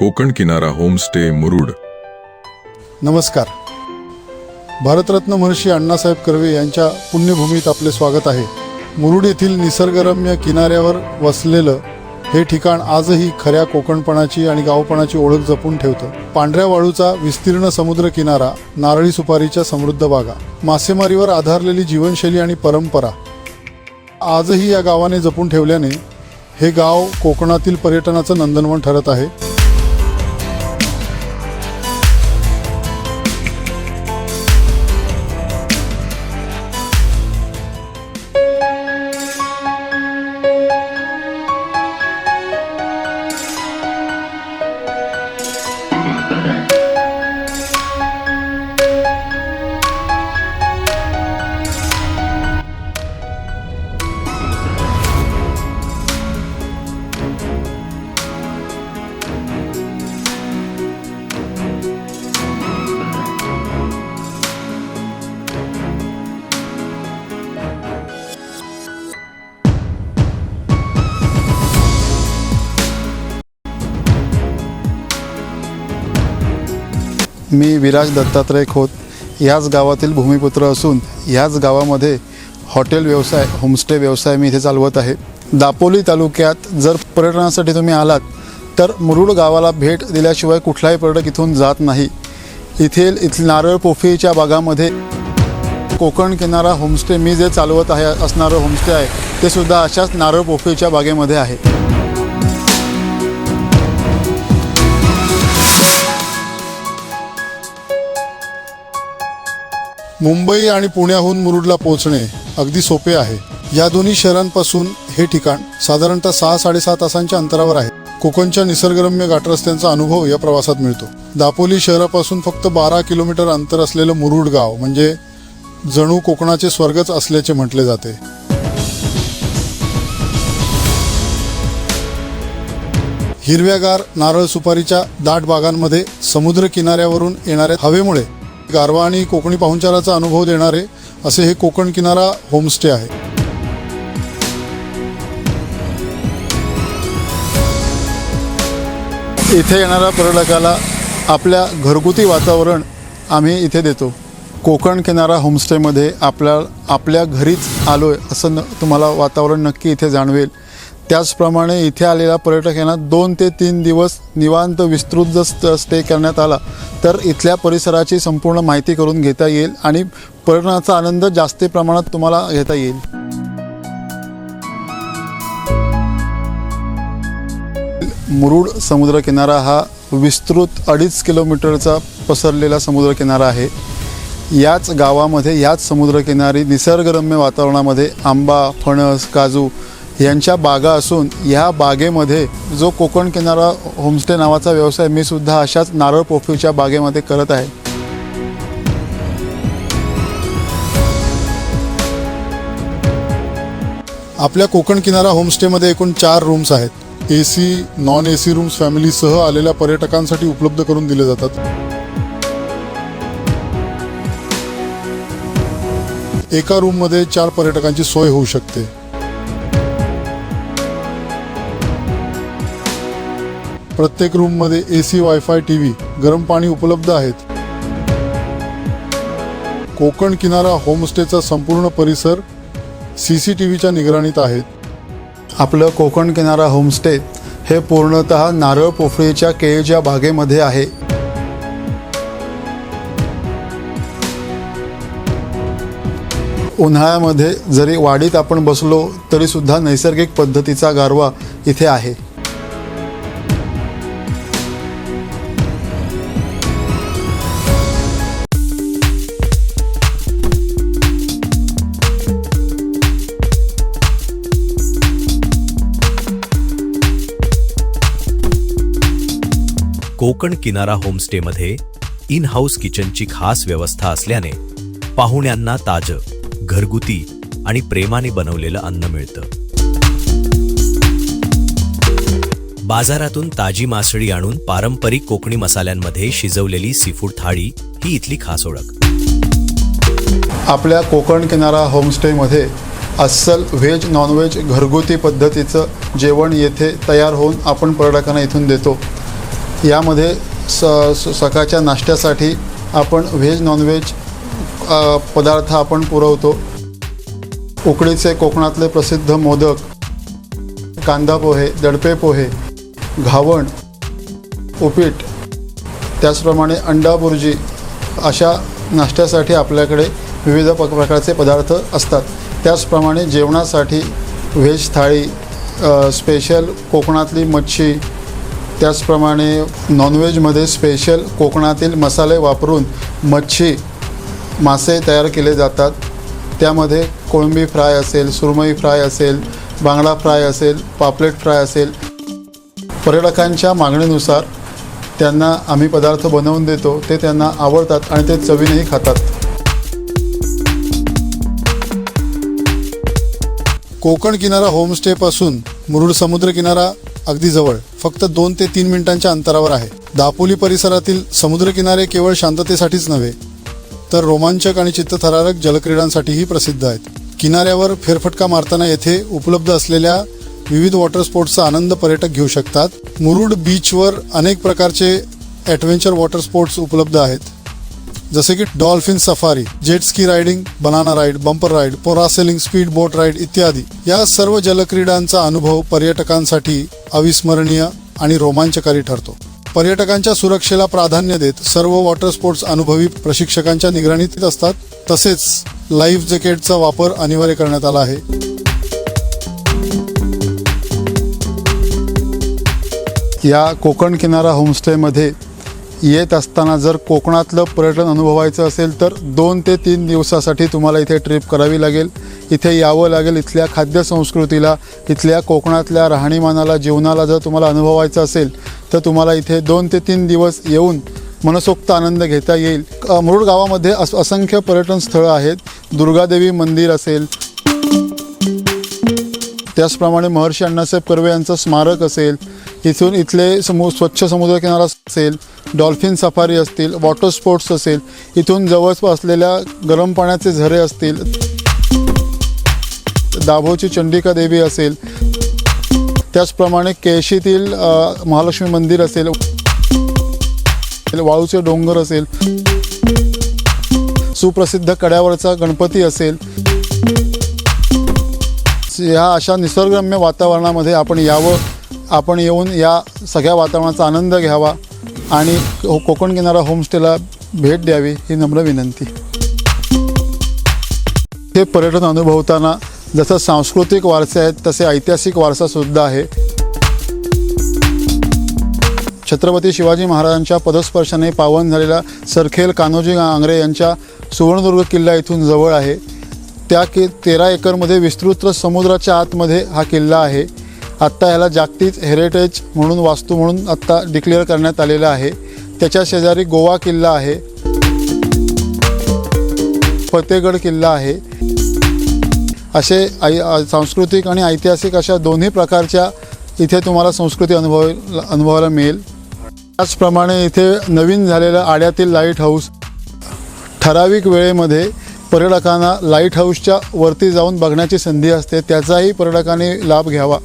कोकण किनारा होमस्टे मुरुड. नमस्कार. भारतरत्न महर्षी अण्णासाहेब कर्वे यांच्या पुण्यभूमीत आपले स्वागत आहे. मुरुड येथील निसर्गरम्य किनाऱ्यावर वसलेलं हे ठिकाण आजही खऱ्या कोकणपणाची आणि गावपणाची ओळख जपून ठेवतं. पांढऱ्या वाळूचा विस्तीर्ण समुद्र किनारा नारळी सुपारीच्या समृद्ध बागा. मासेमारीवर आधारलेली जीवनशैली आणि परंपरा आजही या गावाने जपून ठेवल्याने हे गाव कोकणातील पर्यटनाचं नंदनवन ठरत आहे. मी विराज दत्तात्रय खोत ह्याच गावातील भूमिपुत्र असून ह्याच गावामध्ये हॉटेल व्यवसाय होमस्टे व्यवसाय मी इथे चालवत आहे. दापोली तालुक्यात जर पर्यटनासाठी तुम्ही आलात तर मुरुड गावाला भेट दिल्याशिवाय कुठलाही पर्यटक इथून जात नाही. इथेल इथली नारळ पोफीच्या बागामध्ये कोकण किनारा होमस्टे मी जे चालवत आहे असणारं होमस्टे आहे ते सुद्धा अशाच नारळ पोफळीच्या बागेमध्ये आहे. मुंबई आणि पुण्याहून मुरुडला पोहोचणे अगदी सोपे आहे. या दोन्ही शहरांपासून हे ठिकाण साधारणतः सहा साडेसहा तासांच्या अंतरावर आहे. कोकणच्या निसर्गरम्य घाटरस्त्यांचा अनुभव या प्रवासात मिळतो. दापोली शहरापासून फक्त बारा किलोमीटर अंतर असलेलं मुरुड गाव म्हणजे जणू कोकणाचे स्वर्गच असल्याचे म्हटले जाते. हिरव्यागार नारळ सुपारीच्या दाट बागांमध्ये समुद्र किनाऱ्यावरून येणाऱ्या हवेमुळे गारवा आणि कोकणी पाहुणचाराचा अनुभव देणारे असे हे कोकण किनारा होमस्टे आहे. इथे येणाऱ्या पर्यटकाला आपल्या घरगुती वातावरण आम्ही इथे देतो. कोकण किनारा होमस्टेमध्ये आपल्या आपल्या घरीच आलो आहे असं न तुम्हाला वातावरण नक्की इथे जाणवेल. त्याचप्रमाणे इथे आलेल्या पर्यटक यांना दोन ते तीन दिवस निवांत विस्तृत जर स्टे करण्यात आला तर इथल्या परिसराची संपूर्ण माहिती करून घेता येईल आणि पर्यटनाचा आनंद जास्त प्रमाणात तुम्हाला घेता येईल. मुरुड समुद्रकिनारा हा विस्तृत अडीच किलोमीटरचा पसरलेला समुद्रकिनारा आहे. याच गावामध्ये याच समुद्रकिनारी निसर्गरम्य वातावरणामध्ये आंबा फणस काजू यांच्या बागा असून ह्या बागेमध्ये जो कोकण किनारा होमस्टे नावाचा व्यवसाय मी सुद्धा अशाच नारळ पोफळीच्या बागेमध्ये करत आहे. आपल्या कोकण किनारा होमस्टेमध्ये एकूण चार रूम्स आहेत. A C non A C rooms फॅमिलीसह आलेल्या पर्यटकांसाठी उपलब्ध करून दिले जातात. एका रूममध्ये चार पर्यटकांची सोय होऊ शकते. प्रत्येक रूममध्ये A C wifi T V गरम पाणी उपलब्ध आहेत. कोकण किनारा होमस्टेचा संपूर्ण परिसर सी सी टी व्हीच्या निगराणीत आहेत. आपलं कोकण किनारा होमस्टे हे पूर्णतः नारळ पोफळीच्या केळीच्या बागेमध्ये आहे. उन्हाळ्यामध्ये जरी वाडीत आपण बसलो तरीसुद्धा नैसर्गिक पद्धतीचा गारवा इथे आहे. कोकण किनारा होमस्टेमध्ये इन हाऊस किचनची खास व्यवस्था असल्याने पाहुण्यांना ताजं घरगुती आणि प्रेमाने बनवलेलं अन्न मिळतं. बाजारातून ताजी मासळी आणून पारंपरिक कोकणी मसाल्यांमध्ये शिजवलेली सीफूड थाळी ही इथली खास ओळख. आपल्या कोकण किनारा होमस्टेमध्ये अस्सल व्हेज नॉनव्हेज घरगुती पद्धतीचं जेवण येथे तयार होऊन आपण पर्यटकांना इथून देतो. यामध्ये स स- सकाळच्या नाश्त्यासाठी आपण व्हेज नॉनव्हेज पदार्थ आपण पुरवतो. उकडीचे कोकणातले प्रसिद्ध मोदक कांदा पोहे दडपे पोहे घावण उपीट त्याचप्रमाणे अंडा बुर्जी अशा नाश्त्यासाठी आपल्याकडे विविध प प्रकारचे पदार्थ असतात. त्याचप्रमाणे जेवणासाठी व्हेज थाळी स्पेशल कोकणातली मच्छी त्याचप्रमाणे नॉनव्हेजमध्ये स्पेशल कोकणातील मसाले वापरून मच्छी मासे तयार केले जातात. त्यामध्ये कोळंबी फ्राय असेल सुरमई फ्राय असेल बांगडा फ्राय असेल पापलेट फ्राय असेल. पर्यटकांच्या मागणीनुसार त्यांना आम्ही पदार्थ बनवून देतो ते त्यांना आवडतात आणि ते चवीनेही खातात. कोकण किनारा होमस्टेपासून मुरुड समुद्र किनारा अगदी जवळ फक्त दोन ते तीन मिनिटांच्या अंतरावर आहे. दापोली परिसरातील समुद्रकिनारे केवळ शांततेसाठीच नव्हे तर रोमांचक आणि चित्तथरारक जलक्रीडांसाठीही प्रसिद्ध आहेत. किनाऱ्यावर फेरफटका मारताना येथे उपलब्ध असलेल्या विविध वॉटर स्पोर्ट्सचा आनंद पर्यटक घेऊ शकतात. मुरुड बीचवर अनेक प्रकारचे ॲडव्हेंचर वॉटर स्पोर्ट्स उपलब्ध आहेत. जसे की dolphin safari jet ski riding banana ride bumper ride parasailing speed boat ride इत्यादी. या सर्व जलक्रीडांचा अनुभव पर्यटकांसाठी अविस्मरणीय आणि रोमांचकारी ठरतो. पर्यटकांच्या सुरक्षेला प्राधान्य देत सर्व वॉटर स्पोर्ट्स अनुभवी प्रशिक्षकांच्या निगराणीत असतात. तसेच लाईफ जॅकेटचा वापर अनिवार्य करण्यात आला आहे. या कोकण किनारा होमस्टेमध्ये येत असताना जर कोकणातलं पर्यटन अनुभवायचं असेल तर दोन ते तीन दिवसासाठी तुम्हाला इथे ट्रिप करावी लागेल. इथे यावं लागेल इथल्या खाद्यसंस्कृतीला इथल्या कोकणातल्या राहणीमानाला जीवनाला जर तुम्हाला अनुभवायचं असेल तर तुम्हाला इथे दोन ते तीन दिवस येऊन मनसोक्त आनंद घेता येईल. मुरुड गावामध्ये अस असंख्य पर्यटन स्थळं आहेत. दुर्गादेवी मंदिर असेल. त्याचप्रमाणे महर्षी अण्णासाहेब कर्वे यांचं स्मारक असेल. इथून इथले समु स्वच्छ समुद्रकिनारा असेल डॉल्फिन सफारी असतील वॉटर स्पोर्ट्स असेल इथून जवळ असलेल्या गरम पाण्याचे झरे असतील दाभोची चंडिका देवी असेल त्याचप्रमाणे केशीतील महालक्ष्मी मंदिर असेल वाळूचे डोंगर असेल सुप्रसिद्ध कड्यावरचा गणपती असेल ह्या अशा निसर्गरम्य वातावरणामध्ये आपण यावं. आपण येऊन या सगळ्या वातावरणाचा आनंद घ्यावा आणि कोकण किनारा होमस्टेला भेट द्यावी ही नम्र विनंती. हे पर्यटन अनुभवताना जसं सांस्कृतिक वारसे आहेत तसे ऐतिहासिक वारसासुद्धा आहे. छत्रपती शिवाजी महाराजांच्या पदस्पर्शाने पावन झालेला सरखेल कान्होजी आंग्रे यांच्या सुवर्णदुर्ग किल्ला इथून जवळ आहे. त्या कि तेरा एकरमध्ये विस्तृत समुद्राच्या आतमध्ये हा किल्ला आहे. आत्ता ह्याला जागतिक हेरिटेज म्हणून वास्तू म्हणून आत्ता डिक्लेअर करण्यात आलेला आहे. त्याच्या शेजारी गोवा किल्ला आहे. फतेहगड किल्ला आहे. असे ऐ सांस्कृतिक आणि ऐतिहासिक अशा दोन्ही प्रकारच्या इथे तुम्हाला संस्कृती अनुभव अनुभवायला मिळेल. त्याचप्रमाणे इथे नवीन झालेलं आड्यातील लाइट हाऊस ठराविक वेळेमध्ये पर्यटकांना लाइट हाऊसच्या वरती जाऊन बघण्याची संधी असते. त्याचाही पर्यटकांनी लाभ घ्यावा.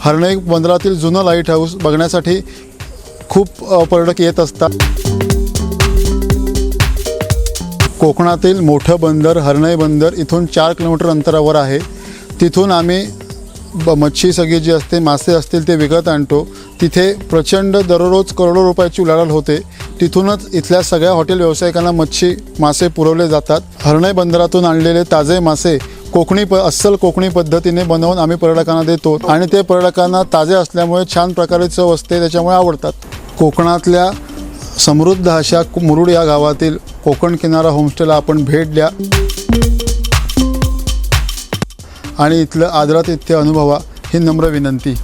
हर्णई बंदरातील जुनं लाइट हाऊस बघण्यासाठी खूप पर्यटक येत असतात. कोकणातील मोठं बंदर हर्णय बंदर इथून चार किलोमीटर अंतरावर आहे. तिथून आम्ही ब मच्छी सगळी जी असते मासे असतील ते विकत आणतो. तिथे प्रचंड दररोज करोडो रुपयाची उलाढाल होते. तिथूनच इथल्या सगळ्या हॉटेल व्यावसायिकांना मच्छी मासे पुरवले जातात. हर्णई बंदरातून आणलेले ताजे मासे कोकणी प अस्सल कोकणी पद्धतीने बनवून आम्ही पर्यटकांना देतो. आणि ते पर्यटकांना ताजे असल्यामुळे छान प्रकारे चव असते त्याच्यामुळे आवडतात. कोकणातल्या समृद्ध अशा कु- मुरुड या गावातील कोकण किनारा होमस्टेला आपण भेट द्या. आणि इथलं आदरातिथ्य अनुभवा ही नम्र विनंती.